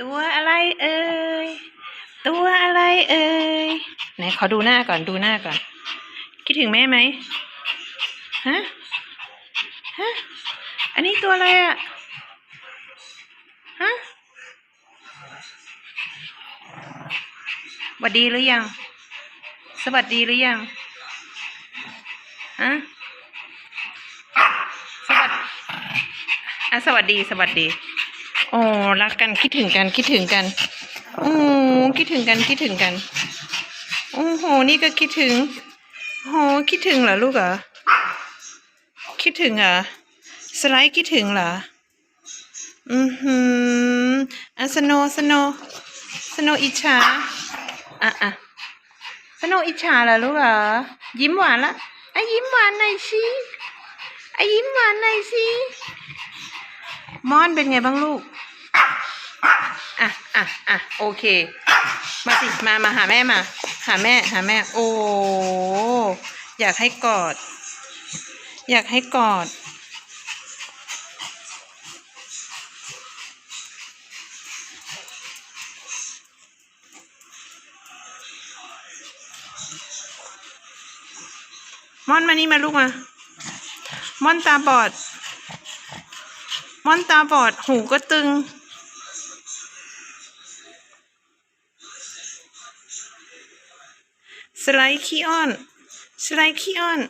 ตัวอะไรเอ่ย ตัวอะไรเอ่ย ไหนขอดูหน้าก่อนดูหน้าก่อน คิดถึงแม่ไหมฮะ ฮะ อันนี้ตัวอะไรอะฮะสวัสดีหรือยัง สวัสดีหรือยัง ฮะ สวัสดีอะสวัสดีสวัสดี โอ้รักกันคิดถึงกันคิดถึงกันโอ้คิดถึงกันคิดถึงกันโอ้โหนี่ก็คิดถึงโหคิดถึงเหรอลูกเหรอคิดถึงเหรอสไลด์คิดถึงเหรออือหืออะสโนสโนสโนอิจฉาอะอะสโนอิจฉาเหรอลูกเหรอยิ้มหวานละไอะยิ้มหวานหน่อยสิอะยิ้มหวานหน่อยสิมอนเป็นไงบ้างลูก อะอะโอเค มาสิมามาหาแม่มา หาแม่ หาแม่ โอ้อยากให้กอด อยากให้กอด ม่อนมานี่มาลูกมา ม่อนตาบอด ม่อนตาบอด หูก็ตึง สไลด์ขี้อ้อน สไลด์ขี้อ้อน